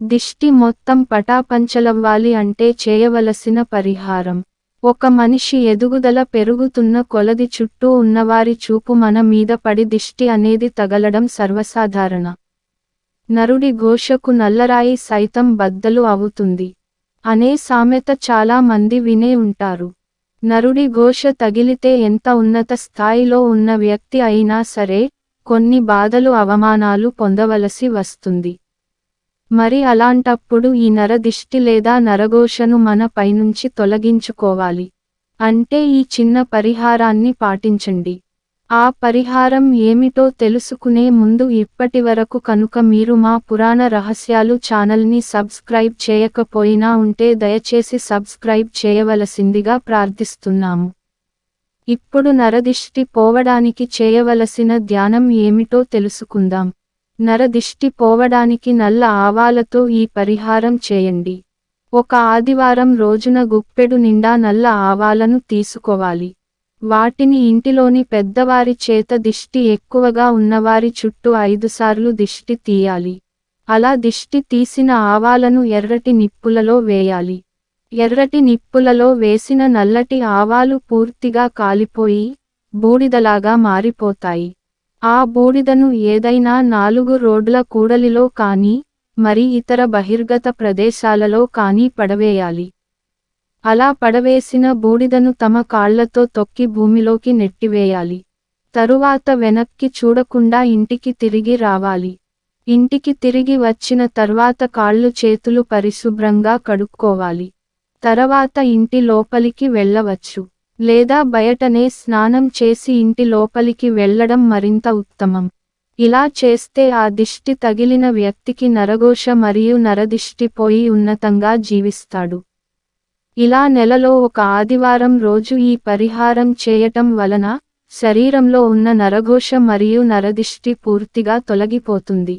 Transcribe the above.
దిష్టి మొత్తం పటాపంచలవ్వాలి అంటే చేయవలసిన పరిహారం. ఒక మనిషి ఎదుగుదల పెరుగుతున్న కొలది చుట్టూ ఉన్నవారి చూపు మన మీద పడి దిష్టి అనేది తగలడం సర్వసాధారణ. నరుడి ఘోషకు నల్లరాయి సైతం బద్దలు అవుతుంది. అనే సామెత చాలా మంది వినే ఉంటారు. నరుడి ఘోష తగిలితే ఎంత ఉన్నత స్థాయిలో ఉన్న వ్యక్తి అయినా సరే కొన్ని బాధలు అవమానాలు పొందవలసి వస్తుంది. మరి అలాంటప్పుడు ఈ నరదిష్టి లేదా నరఘోషను మన పైనుంచి తొలగించుకోవాలి. అంటే ఈ చిన్న పరిహారాన్ని పాటించండి. ఆ పరిహారం ఏమిటో తెలుసుకునే ముందు ఇప్పటివరకు కనుక మీరు మా పురాణ రహస్యాలు ఛానల్ని సబ్స్క్రైబ్ చేయకపోయినా ఉంటే దయచేసి సబ్స్క్రైబ్ చేయవలసిందిగా ప్రార్థిస్తున్నాము. ఇప్పుడు నరదిష్టి పోవడానికి చేయవలసిన ధ్యానం ఏమిటో తెలుసుకుందాం. నరదిష్టి పోవడానికి నల్ల ఆవాలతో ఈ పరిహారం చేయండి. ఒక ఆదివారం రోజున గుప్పెడు నిండా నల్ల ఆవాలను తీసుకోవాలి. వాటిని ఇంటిలోని పెద్దవారి చేత దిష్టి ఎక్కువగా ఉన్నవారి చుట్టూ ఐదుసార్లు దిష్టి తీయాలి. అలా దిష్టి తీసిన ఆవాలను ఎర్రటి నిప్పులలో వేయాలి. ఎర్రటి నిప్పులలో వేసిన నల్లటి ఆవాలు పూర్తిగా కాలిపోయి బూడిదలాగా మారిపోతాయి. ఆ బూడిదను ఏదైనా నాలుగు రోడ్ల కూడలిలో కానీ మరి ఇతర బహిర్గత ప్రదేశాలలో కానీ పడవేయాలి. అలా పడవేసిన బూడిదను తమ కాళ్ళతో తొక్కి భూమిలోకి నెట్టివేయాలి. తరువాత వెనక్కి చూడకుండా ఇంటికి తిరిగి రావాలి. ఇంటికి తిరిగి వచ్చిన తర్వాత కాళ్ళు చేతులు పరిశుభ్రంగా కడుక్కోవాలి. తర్వాత ఇంటి లోపలికి వెళ్ళవచ్చు. లేదా బయటనే స్నానం చేసి ఇంటి లోపలికి వెళ్ళడం మరింత ఉత్తమం. ఇలా చేస్తే ఆ దిష్టి తగిలిన వ్యక్తికి నరఘోష మరియు నరదిష్టి పోయి ఉన్నతంగా జీవిస్తాడు. ఇలా నెలలో ఒక ఆదివారం రోజు ఈ పరిహారం చేయటం వలన శరీరంలో ఉన్న నరఘోష మరియు నరదిష్టి పూర్తిగా తొలగిపోతుంది.